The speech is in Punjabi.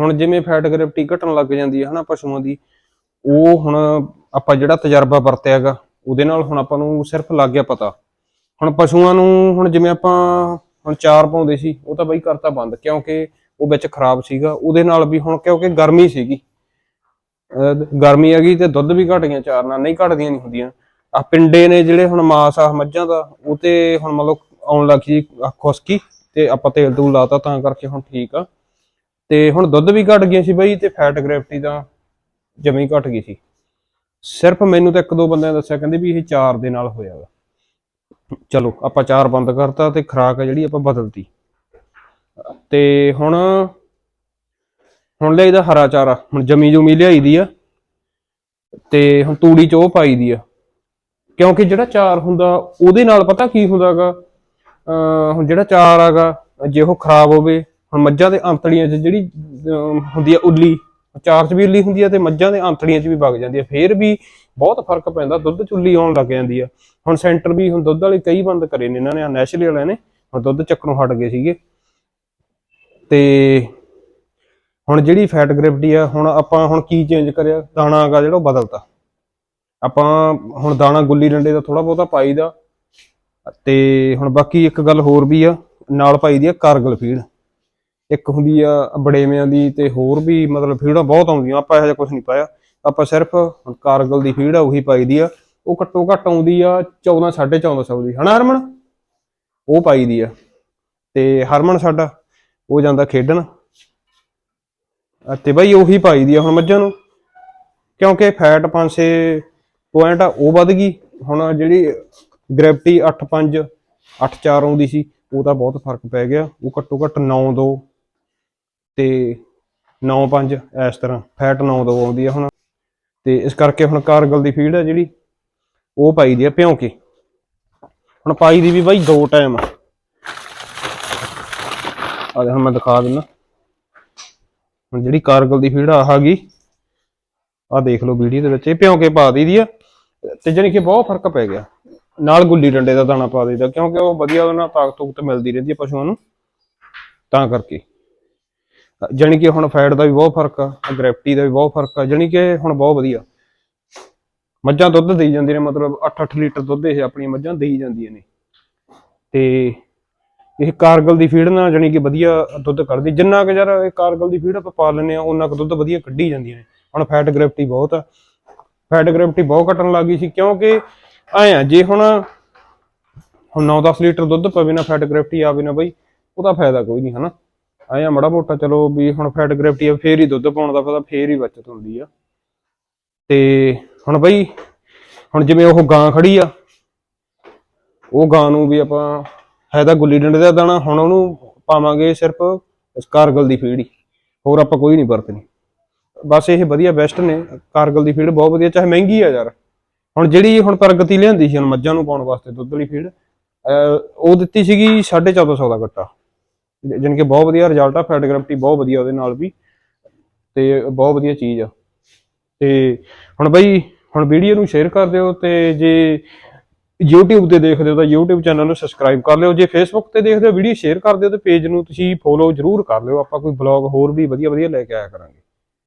ਹੁਣ ਜਿਵੇਂ ਫੈਟ ਗ੍ਰੈਵਿਟੀ ਘਟਣ ਲੱਗ ਜਾਂਦੀ ਹੈ ਹਨਾ ਪਸ਼ੂਆਂ ਦੀ, ਉਹ ਹੁਣ ਆਪਾਂ ਜਿਹੜਾ ਤਜਰਬਾ ਵਰਤਿਆਗਾ ਉਹਦੇ ਨਾਲ ਹੁਣ ਆਪਾਂ ਨੂੰ ਸਿਰਫ ਲੱਗ ਗਿਆ ਪਤਾ। ਹੁਣ ਪਸ਼ੂਆਂ ਨੂੰ ਹੁਣ ਜਿਵੇਂ ਆਪਾਂ ਹੁਣ ਚਾਰ ਪਾਉਂਦੇ ਸੀ, ਉਹ ਤਾਂ ਬਈ ਕਰਤਾ ਬੰਦ, ਕਿਉਂਕਿ ਉਹ ਵਿੱਚ ਖਰਾਬ ਸੀਗਾ, ਉਹਦੇ ਨਾਲ ਵੀ ਹੁਣ ਕਿਉਂਕਿ ਗਰਮੀ ਸੀਗੀ। ਗਰਮੀ ਹੈਗੀ ਤੇ ਦੁੱਧ ਵੀ ਘਟ ਗਿਆ ਚਾਰ ਨਾਲ, ਨਹੀਂ ਘਟਦੀਆਂ ਨਹੀਂ ਹੁੰਦੀਆਂ। ਆ ਪਿੰਡੇ ਨੇ ਜਿਹੜੇ ਹੁਣ ਮਾਸ ਆ, ਮੱਝਾਂ ਦਾ, ਉਹ ਤੇ ਹੁਣ ਮਤਲਬ ਆਉਣ ਲੱਗੀ ਆਹ ਖੁਸਕੀ, ਤੇ ਆਪਾਂ ਤੇਲ ਤੂਲ ਲਾਤਾ ਤਾਂ ਕਰਕੇ ਹੁਣ ਠੀਕ ਆ। ਤੇ ਹੁਣ ਦੁੱਧ ਵੀ ਘਟ ਗਿਆ ਸੀ ਬਾਈ ਤੇ ਫੈਟ ਗ੍ਰੈਵਿਟੀ ਦਾ ਜਮੀ ਘਟ ਗਈ ਸੀ। ਸਿਰਫ ਮੈਨੂੰ ਤਾਂ ਇੱਕ ਦੋ ਬੰਦਿਆਂ ਦੱਸਿਆ, ਕਹਿੰਦੇ ਵੀ ਇਹ ਚਾਰ ਦੇ ਨਾਲ ਹੋਇਆ ਵਾ। ਚਲੋ, ਆਪਾਂ ਚਾਰ ਬੰਦ ਕਰਤਾ ਤੇ ਖਰਾਕ ਆ ਜਿਹੜੀ ਆਪਾਂ ਬਦਲਤੀ। ਤੇ ਹੁਣ ਹੁਣ ਲਿਆਈਦਾ ਹਰਾ ਚਾਰਾ, ਹੁਣ ਜਮੀ ਜੁਮੀ ਲਿਆਈ ਦੀ ਆ। ਤੇ ਹੁਣ ਤੂੜੀ ਚ ਉਹ ਪਾਈ ਦੀ ਆ। ਕਿਉਂਕਿ ਜਿਹੜਾ ਚਾਰ ਹੁੰਦਾ, ਉਹਦੇ ਨਾਲ ਪਤਾ ਕੀ ਹੁੰਦਾਗਾ? ਅਹ ਹੁਣ ਜਿਹੜਾ ਚਾਰ ਆਗਾ, ਜੇ ਉਹ ਖਰਾਬ ਹੋਵੇ ਹੁਣ ਮੱਝਾਂ ਦੇ ਅੰਤੜੀਆਂ 'ਚ ਜਿਹੜੀ ਹੁੰਦੀ ਆ ਉੱਲੀ, ਚਾਰ 'ਚ ਵੀ ਉੱਲੀ ਹੁੰਦੀ ਆ ਤੇ ਮੱਝਾਂ ਦੇ ਅੰਤੜੀਆਂ 'ਚ ਵੀ ਵਗ ਜਾਂਦੀ ਆ। ਫੇਰ ਵੀ ਬਹੁਤ ਫ਼ਰਕ ਪੈਂਦਾ, ਦੁੱਧ 'ਚ ਉੱਲੀ ਆਉਣ ਲੱਗ ਜਾਂਦੀ ਆ। ਹੁਣ ਸੈਂਟਰ ਵੀ ਹੁਣ ਦੁੱਧ ਵਾਲੇ ਕਈ ਬੰਦ ਕਰੇ ਨੇ ਇਹਨਾਂ ਨੇ ਨੈਸ਼ਨਲ ਵਾਲਿਆਂ ਨੇ, ਹੁਣ ਦੁੱਧ ਚੱਕਣੋਂ ਹਟ ਗਏ ਸੀਗੇ। ਤੇ ਹੁਣ ਜਿਹੜੀ ਫੈਟ ਗ੍ਰੈਵਿਟੀ ਆ, ਹੁਣ ਆਪਾਂ ਹੁਣ ਕੀ ਚੇਂਜ ਕਰਿਆ? ਦਾਣਾ ਹੈਗਾ ਜਿਹੜਾ ਉਹ ਬਦਲਤਾ। ਆਪਾਂ ਹੁਣ ਦਾਣਾ ਗੁੱਲੀ ਡੰਡੇ ਦਾ ਥੋੜਾ ਬਹੁਤਾ ਪਾਈਦਾ। ਤੇ ਹੁਣ ਬਾਕੀ ਇੱਕ ਗੱਲ ਹੋਰ ਵੀ ਆ, ਨਾਲ ਪਾਈ ਦੀ ਆ ਕਾਰਗਲ ਫੀਡ। ਇੱਕ ਹੁੰਦੀ ਆ ਬੜੇਵਿਆਂ ਦੀ ਤੇ ਹੋਰ ਵੀ ਮਤਲਬ ਫੀਡਾਂ ਬਹੁਤ ਆਉਂਦੀਆਂ, ਆਪਾਂ ਇਹੋ ਜਿਹਾ ਕੁਝ ਨਹੀਂ ਪਾਇਆ। ਆਪਾਂ ਸਿਰਫ ਕਾਰਗਲ ਦੀ ਫੀਡ ਆ, ਉਹੀ ਪਾਈ ਦੀ ਆ। ਉਹ ਘੱਟੋ ਘੱਟ ਆਉਂਦੀ ਆ 14 1450 ਦੀ। ਹਨਾ ਹਰਮਨ? ਉਹ ਪਾਈ ਦੀ ਆ। ਤੇ ਹਰਮਨ ਸਾਡਾ, ਉਹ ਜਾਂਦਾ ਖੇਡਣ। ਅਤੇ ਬਈ ਉਹੀ ਪਾਈ ਦੀ ਆ ਹੁਣ ਮੱਝਾਂ ਨੂੰ। ਕਿਉਂਕਿ ਫੈਟ 5-6 ਪੁਆਇੰਟ ਆ, ਉਹ ਵੱਧ ਗਈ। ਹੁਣ ਜਿਹੜੀ ਗ੍ਰੈਵਿਟੀ 8.5 8.4 ਆਉਂਦੀ ਸੀ, ਉਹ ਤਾਂ ਬਹੁਤ ਫ਼ਰਕ ਪੈ ਗਿਆ। ਉਹ ਘੱਟੋ ਘੱਟ 9.2 ਤੇ 9.5 ਇਸ ਤਰ੍ਹਾਂ, ਫੈਟ 9.2 ਆਉਂਦੀ ਆ ਹੁਣ। ਤੇ ਇਸ ਕਰਕੇ ਹੁਣ ਕਾਰਗਲ ਦੀ ਫੀਡ ਆ ਜਿਹੜੀ, ਉਹ ਪਾਈ ਦੀ ਆ ਭਿਉਂ ਕੇ ਹੁਣ ਪਾਈ ਦੀ ਵੀ ਬਾਈ ਦੋ ਟਾਈਮ ਆ ਆ ਹੁਣ ਮੈਂ ਦਿਖਾ ਦਿੰਦਾ ਹੁਣ ਜਿਹੜੀ ਕਾਰਗਲ ਦੀ ਫੀਡ ਆ ਗਈ। ਆ ਦੇਖ ਲਓ ਵੀਡੀਓ ਦੇ ਵਿੱਚ, ਇਹ ਭਿਉਂ ਕੇ ਪਾ ਦਈਦੀ ਆ। ਤੇ ਜਾਣੀ ਕਿ ਬਹੁਤ ਫ਼ਰਕ ਪੈ ਗਿਆ। ਨਾਲ ਗੁੱਲੀ ਡੰਡੇ ਦਾ ਦਾਣਾ ਪਾ ਦਈਦਾ, ਕਿਉਂਕਿ ਉਹ ਵਧੀਆ ਉਹਨਾਂ ਤਾਕਤ ਤੁਕਤ ਮਿਲਦੀ ਰਹਿੰਦੀ ਹੈ ਪਸ਼ੂਆਂ ਨੂੰ। ਤਾਂ ਕਰਕੇ। ਜਾਣੀ ਕਿ ਹੁਣ ਫੈਟ ਦਾ ਵੀ ਬਹੁਤ ਫ਼ਰਕ ਆ ਗ੍ਰੈਵਿਟੀ ਦਾ ਵੀ ਬਹੁਤ ਫ਼ਰਕ ਆ, ਜਾਣੀ ਕਿ ਹੁਣ ਬਹੁਤ ਵਧੀਆ। ਮੱਝਾਂ ਦੁੱਧ ਦੇਈ ਜਾਂਦੀਆਂ ਨੇ, ਮਤਲਬ 8-8 ਲੀਟਰ ਦੁੱਧ ਇਹ ਆਪਣੀਆਂ ਮੱਝਾਂ ਦੇਈ ਜਾਂਦੀਆਂ ਨੇ। ਤੇ ਇਹ ਕਾਰਗਲ ਦੀ ਫੀਡ ਨਾਲ ਜਾਣੀ ਕਿ ਵਧੀਆ ਦੁੱਧ ਕੱਢਦੀ, ਜਿੰਨਾ ਕੁ ਯਾਰ ਇਹ ਕਾਰਗਲ ਦੀ ਫੀਡ ਆਪਾਂ ਪਾ ਲੈਂਦੇ ਆ ਉਹਨਾਂ ਕੁ ਦੁੱਧ ਵਧੀਆ ਕੱਢੀ ਜਾਂਦੀਆਂ ਨੇ। ਹੁਣ ਫੈਟ ਗ੍ਰੈਵਿਟੀ ਬਹੁਤ ਆ। ਫੈਟ ਗ੍ਰੈਵਿਟੀ ਬਹੁਤ ਘਟਣ ਲੱਗੀ ਸੀ, ਕਿਉਂਕਿ ਐ ਆ, ਜੇ ਹੁਣ ਹੁਣ 9-10 ਲੀਟਰ ਦੁੱਧ ਪਵੇ ਨਾ ਫੈਟ ਗ੍ਰੈਵਿਟੀ ਆਵੇ ਨਾ ਬਈ, ਉਹਦਾ ਫਾਇਦਾ ਕੋਈ ਨਹੀਂ, ਹਨਾ? ਐ ਆ ਮੜਾ ਮੋਟਾ ਚਲੋ ਵੀ ਹੁਣ ਫੈਟ ਗ੍ਰੈਵਿਟੀ ਆ, ਫੇਰ ਹੀ ਦੁੱਧ ਪਾਉਣ ਦਾ ਪਤਾ, ਫੇਰ ਹੀ ਬਚਤ ਹੁੰਦੀ ਆ। ਤੇ ਹੁਣ ਬਈ, ਹੁਣ ਜਿਵੇਂ ਉਹ ਗਾਂ ਖੜੀ ਆ, ਉਹ ਗਾਂ ਨੂੰ ਵੀ ਆਪਾਂ ਹੈ ਤਾਂ ਗੁੱਲੀ ਡੰਡੇ ਦਾ ਦਾਣਾ, ਹੁਣ ਉਹਨੂੰ ਪਾਵਾਂਗੇ ਸਿਰਫ ਕਾਰਗਲ ਦੀ ਫੀਡ ਹੀ, ਹੋਰ ਆਪਾਂ ਕੋਈ ਨਹੀਂ ਵਰਤਣੀ। ਬਸ ਇਹ ਵਧੀਆ ਬੈਸਟ ਨੇ, ਕਾਰਗਲ ਦੀ ਫੀਡ ਬਹੁਤ ਵਧੀਆ, ਚਾਹੇ ਮਹਿੰਗੀ ਆ ਯਾਰ। ਹੁਣ ਜਿਹੜੀ ਹੁਣ ਪ੍ਰਗਤੀ ਲਿਆਂਦੀ ਸੀ, ਹੁਣ ਮੱਝਾਂ ਨੂੰ ਪਾਉਣ ਵਾਸਤੇ ਦੁੱਧ ਵਾਲੀ ਫੀਡ ਉਹ ਦਿੱਤੀ ਸੀਗੀ 1450 ਦਾ ਗੱਟਾ। ਜਾਣੀ ਕਿ ਬਹੁਤ ਵਧੀਆ ਰਿਜ਼ਲਟ ਆ ਫੈਟ ਗ੍ਰੈਵਿਟੀ ਬਹੁਤ ਵਧੀਆ ਉਹਦੇ ਨਾਲ ਵੀ, ਤੇ ਬਹੁਤ ਵਧੀਆ ਚੀਜ਼ ਆ। ਤੇ ਹੁਣ ਬਈ, ਹੁਣ ਵੀਡੀਓ ਨੂੰ ਸ਼ੇਅਰ ਕਰ ਦਿਓ ਤੇ ਜੇ YouTube ਤੇ ਦੇਖਦੇ ਹੋ ਤਾਂ YouTube ਚੈਨਲ ਨੂੰ ਸਬਸਕ੍ਰਾਈਬ ਕਰ ਲਿਓ। ਜੇ Facebook ਤੇ ਦੇਖਦੇ ਹੋ ਵੀਡੀਓ ਸ਼ੇਅਰ ਕਰ ਦਿਓ ਤੇ ਪੇਜ ਨੂੰ ਤੁਸੀਂ ਫੋਲੋ ਜ਼ਰੂਰ ਕਰ ਲਿਓ। ਆਪਾਂ ਕੋਈ ਬਲੌਗ ਹੋਰ ਵੀ ਵਧੀਆ ਵਧੀਆ ਲੈ ਕੇ ਆਇਆ ਕਰਾਂਗੇ।